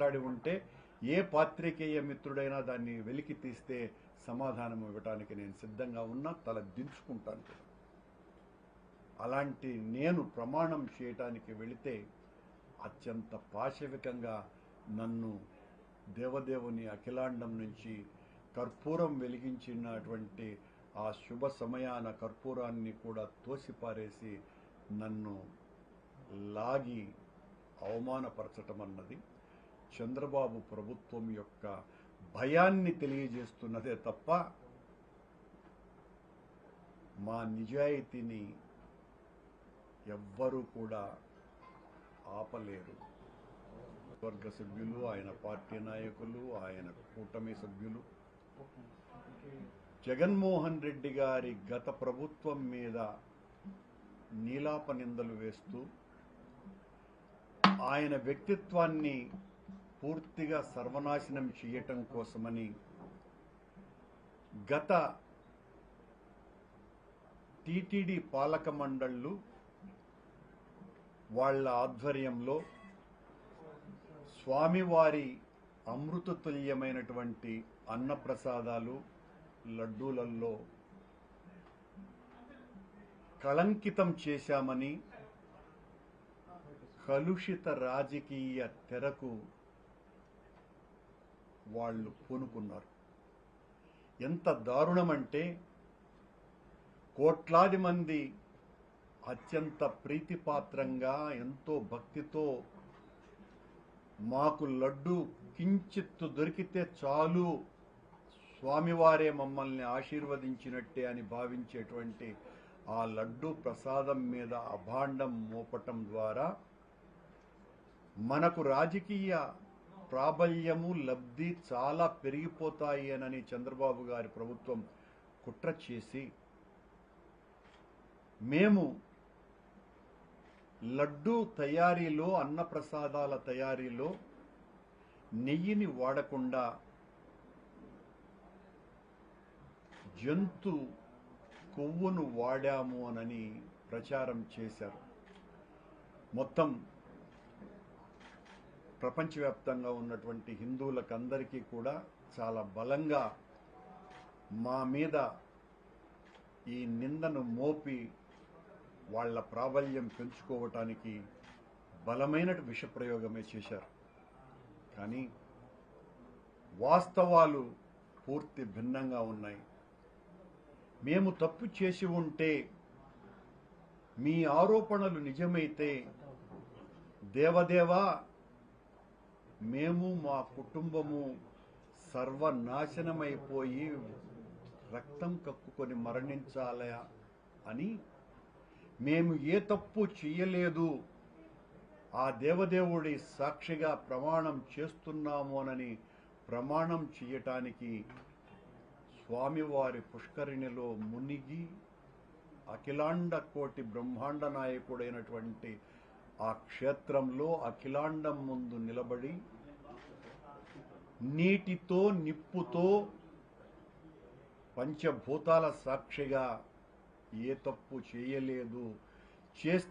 మాట్లాడి ఉంటే ఏ పాత్రికేయ మిత్రుడైనా దాన్ని వెలికి తీస్తే సమాధానం ఇవ్వటానికి నేను సిద్ధంగా ఉన్నా తల దించుకుంటాను. అలాంటి నేను ప్రమాణం చేయటానికి వెళితే అత్యంత పాశవికంగా నన్ను దేవదేవుని అఖిలాండం నుంచి కర్పూరం వెలిగించినటువంటి ఆ శుభ సమయాన కర్పూరాన్ని కూడా తోసిపారేసి నన్ను లాగి అవమానపరచటం అన్నది చంద్రబాబు ప్రభుత్వం యొక్క భయాన్ని తెలియజేస్తున్నదే తప్ప మా నిజాయితీని ఎవ్వరూ కూడా ఆపలేరు. వర్గ సభ్యులు ఆయన పార్టీ నాయకులు ఆయన కూటమి సభ్యులు. జగన్మోహన్ రెడ్డి గారి గత ప్రభుత్వం మీద నీలాప నిందలు వేస్తూ ఆయన వ్యక్తిత్వాన్ని పూర్తిగా సర్వనాశనం చేయటం కోసమని గత టీటీడీ పాలక మండళ్ళు వాళ్ళ ఆధ్వర్యంలో స్వామివారి అమృతతుల్యమైనటువంటి అన్నప్రసాదాలు లడ్డూలలో కళంకితం చేశామని కలుషిత రాజకీయ తెరకు వాళ్ళు పూనుకున్నారు. ఎంత దారుణమంటే కోట్లాది మంది అత్యంత ప్రీతిపాత్రంగా ఎంతో భక్తితో మాకు లడ్డు కించిత్తు దొరికితే చాలు స్వామివారే మమ్మల్ని ఆశీర్వదించినట్టే అని భావించేటువంటి ఆ లడ్డు ప్రసాదం మీద అభాండం మోపటం ద్వారా మనకు రాజకీయ ప్రాబల్యము లబ్ధి చాలా పెరిగిపోతాయి అని చంద్రబాబు గారి ప్రభుత్వం కుట్ర చేసి మేము లడ్డు తయారీలో అన్నప్రసాదాల తయారీలో నెయ్యిని వాడకుండా జంతు కొవ్వును వాడాము అనని ప్రచారం చేశారు. మొత్తం ప్రపంచవ్యాప్తంగా ఉన్నటువంటి హిందువులకందరికీ కూడా చాలా బలంగా మా మీద ఈ నిందను మోపి వాళ్ళ ప్రాబల్యం పెంచుకోవటానికి బలమైన విషప్రయోగమే చేశారు. కానీ వాస్తవాలు పూర్తి భిన్నంగా ఉన్నాయి. మేము తప్పు చేసి ఉంటే మీ ఆరోపణలు నిజమైతే దేవదేవా మేము మా కుటుంబము సర్వనాశనమైపోయి రక్తం కక్కుకొని మరణించాలా అని మేము ఏ తప్పు చేయలేదు ఆ దేవదేవుడి సాక్షిగా ప్రమాణం చేస్తున్నామోనని ప్రమాణం చేయటానికి స్వామివారి పుష్కరిణిలో మునిగి అఖిలాండ కోటి బ్రహ్మాండ నాయకుడైనటువంటి ఆ క్షేత్రంలో అఖిలాండం ముందు నిలబడి నీటితో నిప్పుతో పంచభూతాల సాక్షిగా ఏ తప్పు చేయలేదు చేస్తే